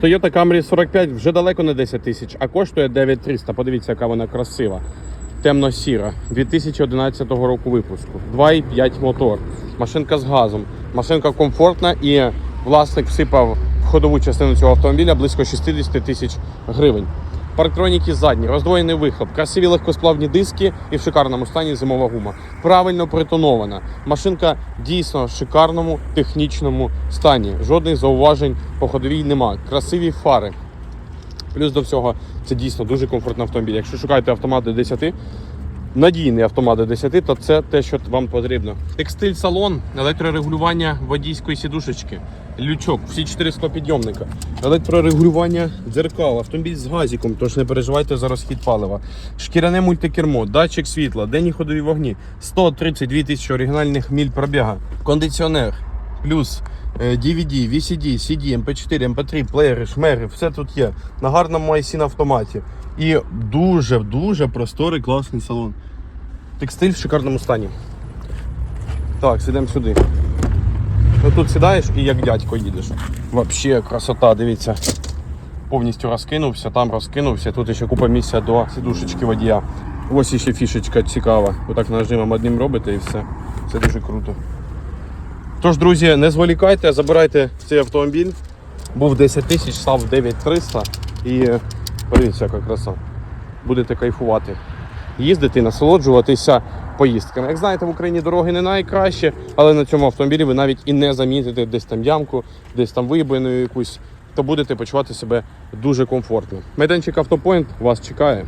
Toyota Camry 45 вже далеко не 10 тисяч, а коштує 9300. Подивіться, яка вона красива. Темно-сіра, 2011 року випуску. 2,5 мотор. Машинка з газом. Машинка комфортна і власник всипав в ходову частину цього автомобіля близько 60 тисяч гривень. Парктроніки задні, роздвоєний вихлоп, красиві легкосплавні диски і в шикарному стані зимова гума. Правильно притонована. Машинка дійсно в шикарному технічному стані. Жодних зауважень по ходовій нема. Красиві фари. Плюс до всього, це дійсно дуже комфортний автомобіль. Якщо шукаєте автомат до 10, надійний автомат до 10, то це те, що вам потрібно. Текстиль салон, електрорегулювання водійської сідушечки, лючок, всі чотири склопідйомника, електрорегулювання дзеркал, автомобіль з газиком, тож не переживайте за розхід палива, шкіряне мультикермо, датчик світла, денні ходові вогні, 132 тисячі оригінальних міль пробіга, кондиціонер, плюс е, DVD, VCD, CD, MP4, MP3, плеєри, шмери, все тут є. На гарному IC на автоматі. І дуже-дуже просторий, класний салон. Текстиль в шикарному стані. Так, сидимо сюди. Ну тут сідаєш і як дядько їдеш. Взагалі красота, дивіться. Повністю розкинувся, там розкинувся. Тут ще купа місця до сідушечки водія. Ось ще фішечка цікава. Отак нажимом одним робите і все. Це дуже круто. Тож, друзі, не зволікайте, забирайте цей автомобіль. Був 10 тисяч, став 9300 і подивіться, яка краса. Будете кайфувати. Їздити, насолоджуватися поїздками. Як знаєте, в Україні дороги не найкраще, але на цьому автомобілі ви навіть і не замітите десь там ямку, десь там вибину якусь, то будете почувати себе дуже комфортно. Майданчик Автопоінт вас чекає.